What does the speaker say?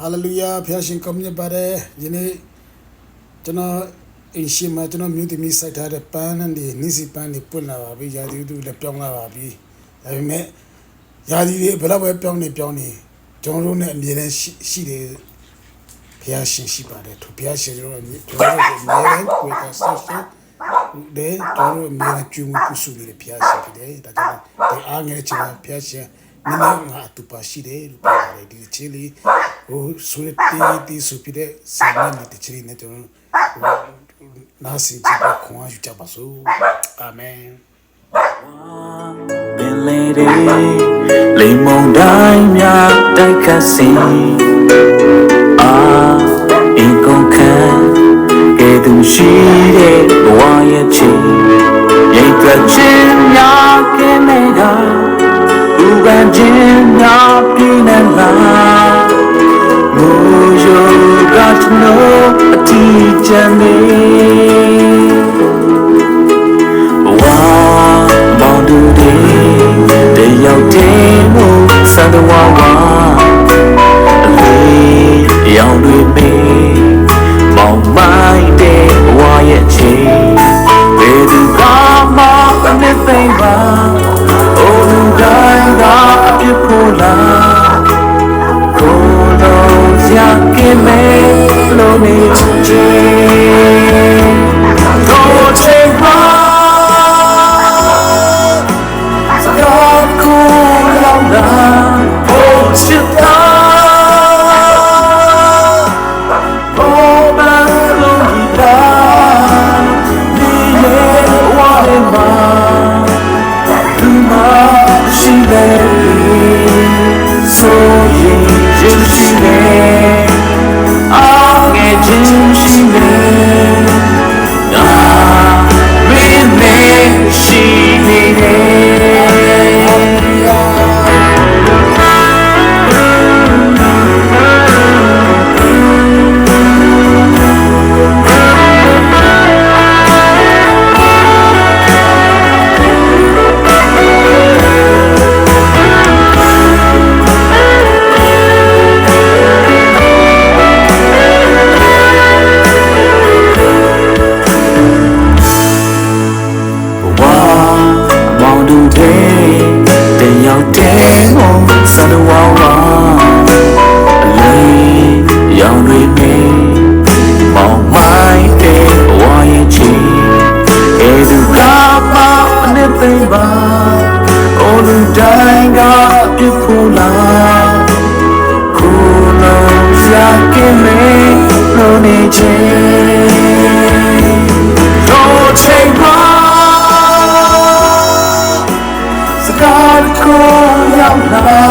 ဟာလေလုယာဖျားရှင်ကောင်းမြတ်ပါတယ်ယနေ့ကျွန်တော်အင်ရှင်မှာကျွန်တော်မြို့တမီစိုက်ထားတဲ့ပန်းနဲ့ဒီနိစီပန်းတွေပွင့်လာပါပြီယာတီတူလည်းပြောင်းလာပါပြီဒါပေမဲ့ယာတီတွေဘယ်တော့ပဲပြောင်းနေပြောင်းနေကျွန်တော်တို့ ਨੇ အမြဲတမ်းရှိရှိတယ်ဖျားရှင်ရှိပါတယ်သူဖျားရှင်ကျွန်တော်တို့ကျွန်တော်တို့အမြဲတမ်းကိုယ်ကဆက်ရှင်တဲ့ကျွန်တော်တို့အမြဲတမ်းကျွေးမှုပြုစုနေတဲ့ဖျားရှင်ဖြစ်တယ်ဒါကြောင့်ဒီအားငယ်ချင်တဲ့ဖျားရှင် မင်းလည်းငါအတူပါရှိတယ်လို့ပြောပါတယ်ဒီချင်းလေးဟိုဆိုရတီတီဆိုပြတဲ့ဆာမန်ဒီချင်းလေးနဲ့ကျွန်တော်နားစင်ကြည့်ဖို့ခွန်အားယူကြပါစို့အာမင်ပင်လေတွေလိမ်မုန်တိုင်းများတိုက်ခတ်စီအာအင်ကုန်ခံကဲသူရှိတဲ့ဘဝရဲ့ချီရိတ်သက်ခြင်းများကင်းနေတာဥပန် ခြင်းများပြင်းနေလားမူယောကတ်နိုအတီချမ်းနေဝါမောင်သူတွေတယောက်တည်းမို့စံတော်ဝါအလေးရောင်တွေမေးမောင်မိုက်တဲ့ဝါရဲ့ချီဘယ်သူကမှမနဲ့သိမ်းပါအိုးလူတိုင်းကအ ပြစ်ဖို့လားကိုယ် နေချင် Don't take my စကားကိုရောက်လာ